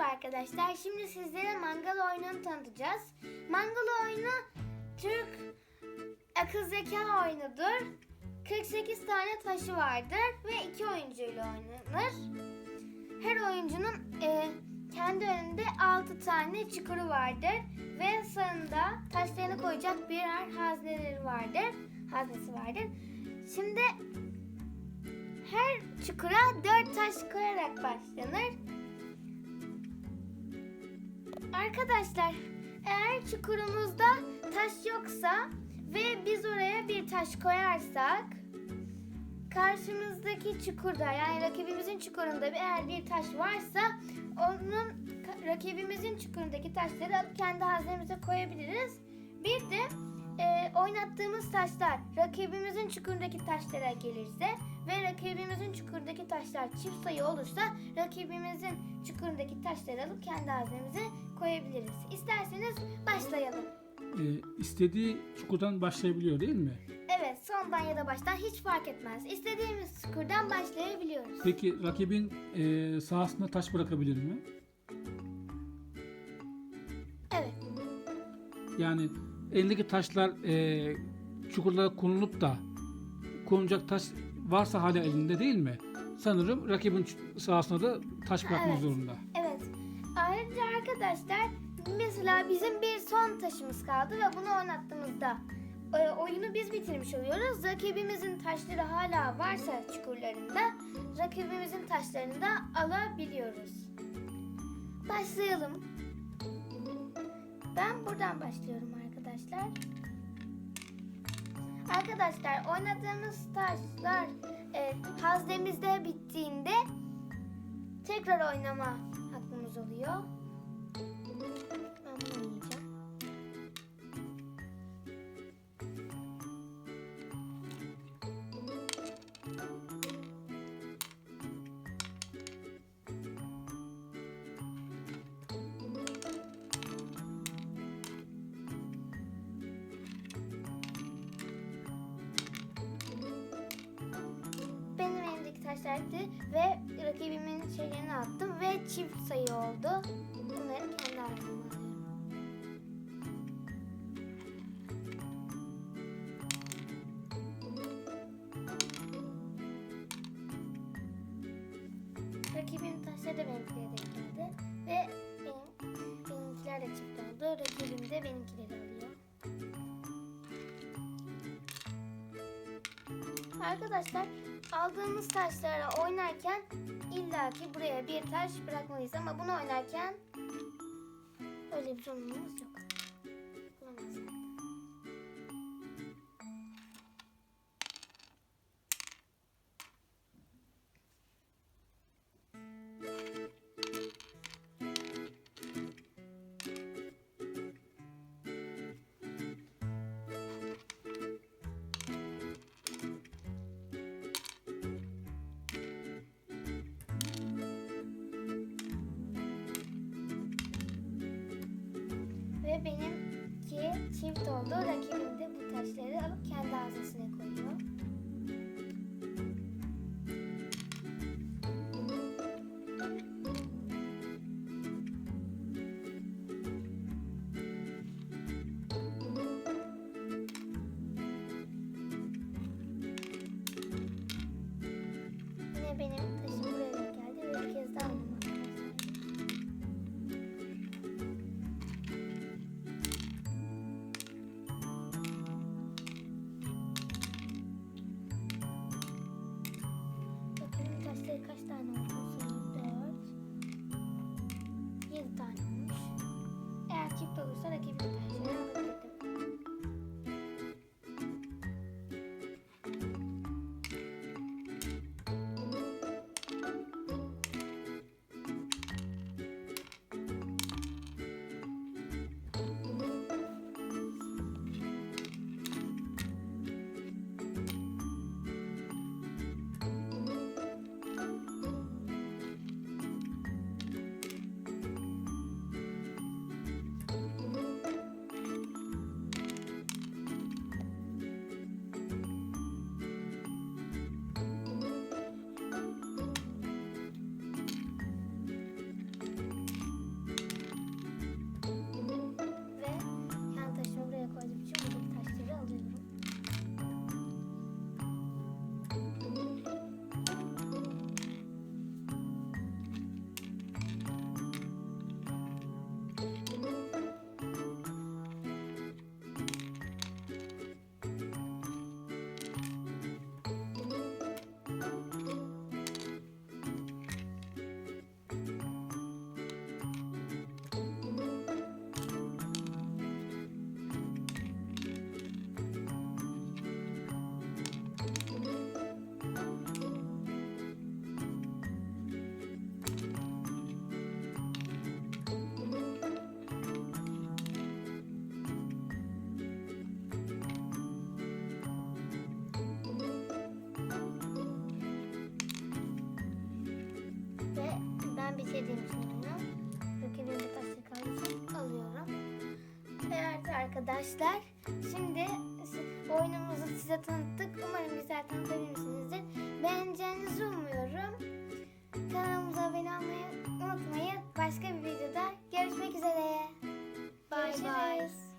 Merhaba arkadaşlar. Şimdi sizlere mangal oyununu tanıtacağız. Mangal oyunu Türk akıl zeka oyunudur. 48 tane taşı vardır ve iki oyuncuyla oynanır. Her oyuncunun e, kendi önünde 6 tane çukuru vardır ve sağında taşlarını koyacak birer hazneleri vardır. Haznesi vardır. Şimdi her çukura 4 taş koyarak başlanır. Arkadaşlar eğer çukurumuzda taş yoksa ve biz oraya bir taş koyarsak karşımızdaki çukurda yani rakibimizin çukurunda bir- eğer bir taş varsa onun rakibimizin çukurundaki taşları alıp kendi haznemize koyabiliriz. Bir de e, oynattığımız taşlar rakibimizin çukurundaki taşlara gelirse ve rakibimizin çukurdaki taşlar çift sayı olursa rakibimizin çukurundaki taşları alıp kendi haznemize koyabiliriz. İsterseniz başlayalım. e, istediği çukurdan başlayabiliyor değil mi? Evet sondan ya da baştan hiç fark etmez. İstediğimiz çukurdan başlayabiliyoruz. Peki rakibin e, sahasına taş bırakabilir mi? Evet. Yani elindeki taşlar e, çukurlara konulup da konulacak taş varsa hala elinde değil mi? Sanırım rakibin sahasına da taş bırakmak Evet. zorunda. Evet. Ayrıca arkadaşlar mesela bizim bir son taşımız kaldı ve bunu oynattığımızda e, oyunu biz bitirmiş oluyoruz. Rakibimizin taşları hala varsa çukurlarında rakibimizin taşlarını da alabiliyoruz. Başlayalım. Ben buradan başlıyorum arkadaşlar. Arkadaşlar oynadığımız taşlar e, haznemizde bittiğinde tekrar oynama hakkımız oluyor. Taşlardı ve rakibimin şeylerini attım ve çift sayı oldu. Bunları kendi aramda. Rakibimin taşları da benimkilere denk geldi. Ve benim, benimkiler de çift oldu. Rakibim de benimkileri alıyor. Arkadaşlar aldığımız taşlara oynarken illaki buraya bir taş bırakmalıyız ama bunu oynarken öyle bir zorunluluğumuz yok. olduğu dakikada bu taşları alıp kendi ağzına bitirdiğim şey üstünden dökebilir birkaç kalsın alıyorum. Evet arkadaşlar şimdi oyunumuzu size tanıttık. Umarım güzel tanıtabilmişsinizdir. Beğeneceğinizi umuyorum. Kanalımıza abone olmayı unutmayın. Başka bir videoda görüşmek üzere. Bye Görüşürüz. bye.